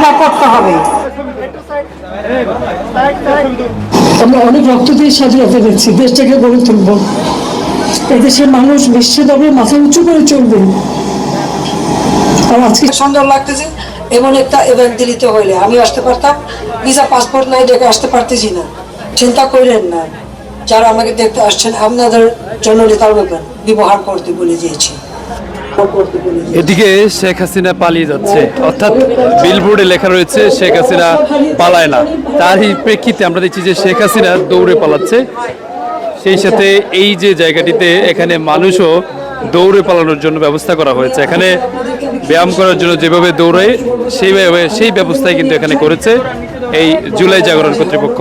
স্বীকার করতে হবে। আমরা অনেক রক্ত দিয়ে স্বাধীনতা দিচ্ছি দেশটাকে গড়ে তুলব। এদেশের মানুষ বিশ্বভাবে মাথা উঁচু করে চলবে। আর আজকে সুন্দর লাগতেছে এমন একটা ইভেন্ট দিলিতে হইলে। আমি আসতে পারতাম ভিসা পাসপোর্ট নাই ডেকে আসতে পারতেছি না। চিন্তা করেন না। যারা আমাকে দেখতে আসছেন আপনাদের জন্য নেতার ব্যাপার ব্যবহার করতে বলে দিয়েছি। এদিকে শেখ হাসিনা পালিয়ে যাচ্ছে। অর্থাৎ বিলবোর্ডে লেখা রয়েছে, শেখ হাসিনা পালায় না। তারই প্রেক্ষিতে আমরা দেখছি যে শেখ হাসিনা দৌড়ে পালাচ্ছে। সেই সাথে এই যে জায়গাটিতে এখানে মানুষও দৌড়ে পালানোর জন্য ব্যবস্থা করা হয়েছে। এখানে ব্যায়াম করার জন্য যেভাবে দৌড়ায় সেইভাবে সেই ব্যবস্থাই কিন্তু এখানে করেছে এই জুলাই জাগরণ কর্তৃপক্ষ।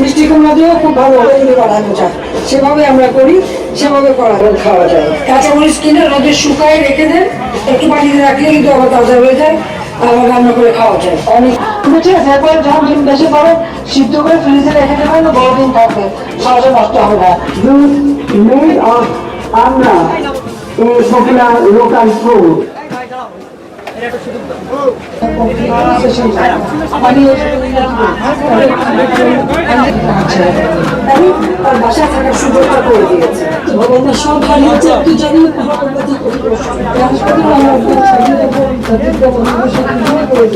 দৃষ্টিকোণ দিয়েও খুব ভালোভাবে তিনি বানানো যায় সেভাবে আমরা করি সেভাবে করা খাওয়া যায়। কাঁচামরিচ কিনে রোদে শুকায় রেখে দেন একটু পানিতে রাখলে কিন্তু আবার তাজা হয়ে যায় আবার রান্না করে খাওয়া যায়। অনেক ঠিক আছে এরপরে যখন ডিম বেশি পাবেন সিদ্ধ করে ফ্রিজে রেখে দেবেন বড় দিন থাকবে। সহজে নষ্ট হবে না। Made of amla, a popular আছে আমি ভগবানের সব ভালো হচ্ছে একটু জানি করে